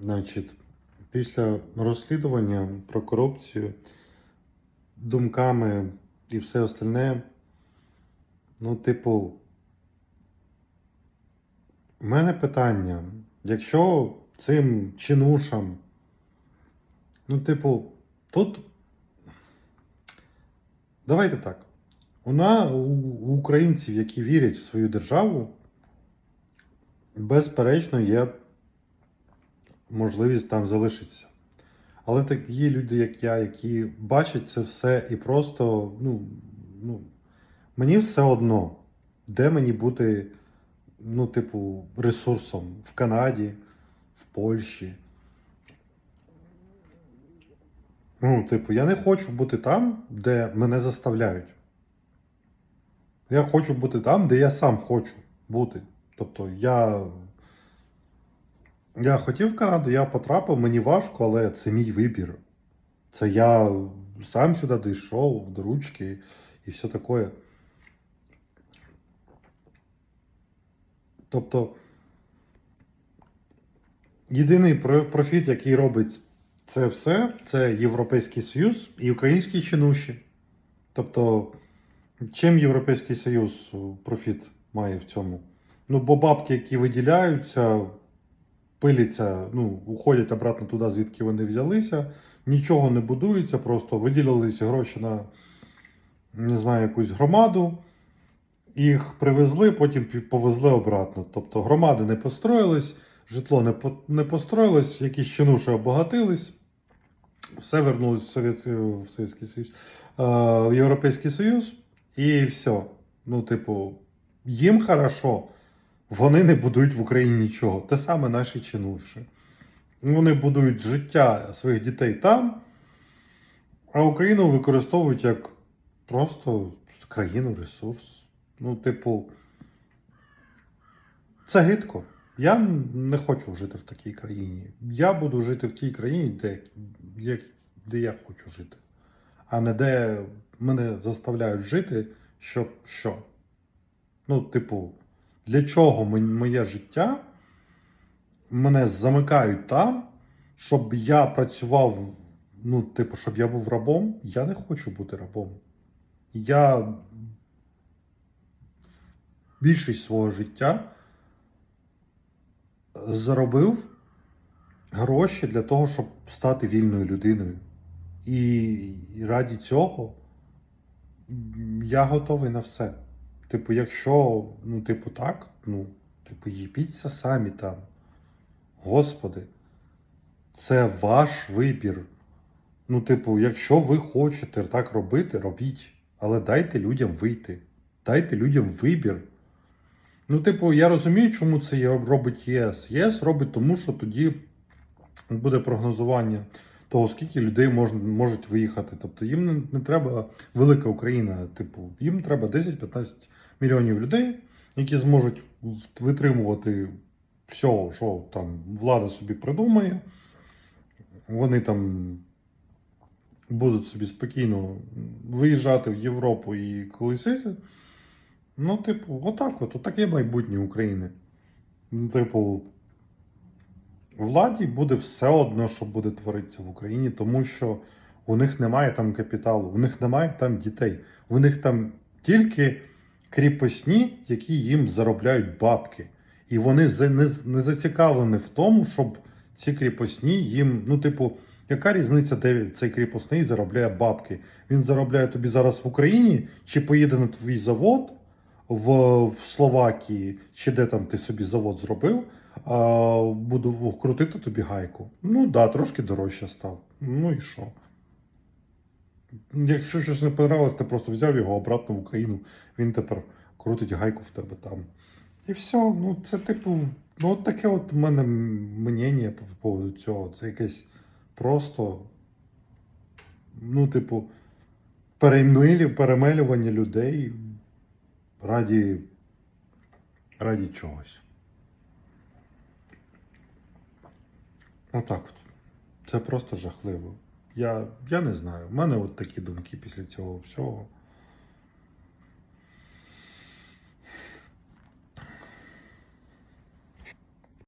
Значить, після розслідування про корупцію, думками і все остальне, ну, типу, в мене питання, якщо цим чинушам, ну, типу, тут. Давайте так. Вона у у українців, які вірять в свою державу, безперечно, є можливість там залишитися. Але так є люди, як я, які бачать це все і просто, ну, ну, мені все одно, де мені бути, ну, типу, ресурсом в Канаді, в Польщі. Ну, типу, я не хочу бути там, де мене заставляють. Я хочу бути там, де я сам хочу бути. Тобто я. Я хотів в Канаду, я потрапив, мені важко, але це мій вибір. Це я сам сюди дійшов до ручки і все таке. Тобто, єдиний профіт, який робить це все, це Європейський Союз і українські чинуші. Тобто, чим Європейський Союз е, профіт має в цьому? Ну, бо бабки, які виділяються, пиляться, ну, уходять обратно туди, звідки вони взялися, нічого не будується, просто виділилися гроші на не знаю, якусь громаду, їх привезли, потім повезли обратно. Тобто громади не построїлись, житло не, по- не построїлось, якісь чинуші обагатились, все вернулось в Совєтський, в Совєтський Союз, е, в Європейський Союз, і все. Ну, типу, їм хорошо, вони не будують в Україні нічого. Те саме наші чинуші. Вони будують життя своїх дітей там, а Україну використовують як просто країну ресурс. Ну, типу, це гидко. Я не хочу жити в такій країні. Я буду жити в тій країні, де, де я хочу жити, а не де мене заставляють жити, щоб що. Ну, типу, для чого моє життя? Мене замикають там, щоб я працював, ну, типу, щоб я був рабом. Я не хочу бути рабом. Я більшість свого життя заробив гроші для того, щоб стати вільною людиною. І, раді цього я готовий на все. Типу, якщо, ну, типу, так, ну, типу, їбіться самі там. Господи, це ваш вибір. Ну, типу, якщо ви хочете так робити, робіть. Але дайте людям вийти. Дайте людям вибір. Ну, типу, я розумію, чому це робить ЄС. ЄС робить тому, що тоді буде прогнозування того, скільки людей мож, можуть виїхати. Тобто їм не, не треба велика Україна. Типу, їм треба 10-15 мільйонів людей, які зможуть витримувати все, що там влада собі придумає. Вони там будуть собі спокійно виїжджати в Європу і колесити. Ну, типу, отак от, отаке майбутнє України. Типу, владі буде все одно, що буде творитися в Україні, тому що у них немає там капіталу, у них немає там дітей, у них там тільки кріпосні, які їм заробляють бабки. І вони не, зацікавлені в тому, щоб ці кріпосні їм, ну, типу, яка різниця, де цей кріпосний заробляє бабки? Він заробляє тобі зараз в Україні, чи поїде на твій завод в, в Словакії, чи де там ти собі завод зробив, а, буду крутити тобі гайку. Ну да, трошки дорожче став. Ну і що? Якщо щось не понравилось, ти просто взяв його обратно в Україну, він тепер крутить гайку в тебе там. І все, ну це типу, ну от таке от у мене мнення по поводу цього. Це якесь просто, ну, типу, перемилі, перемелювання людей раді, раді чогось. Отак от. Це просто жахливо. Я, я не знаю. У мене от такі думки після цього всього.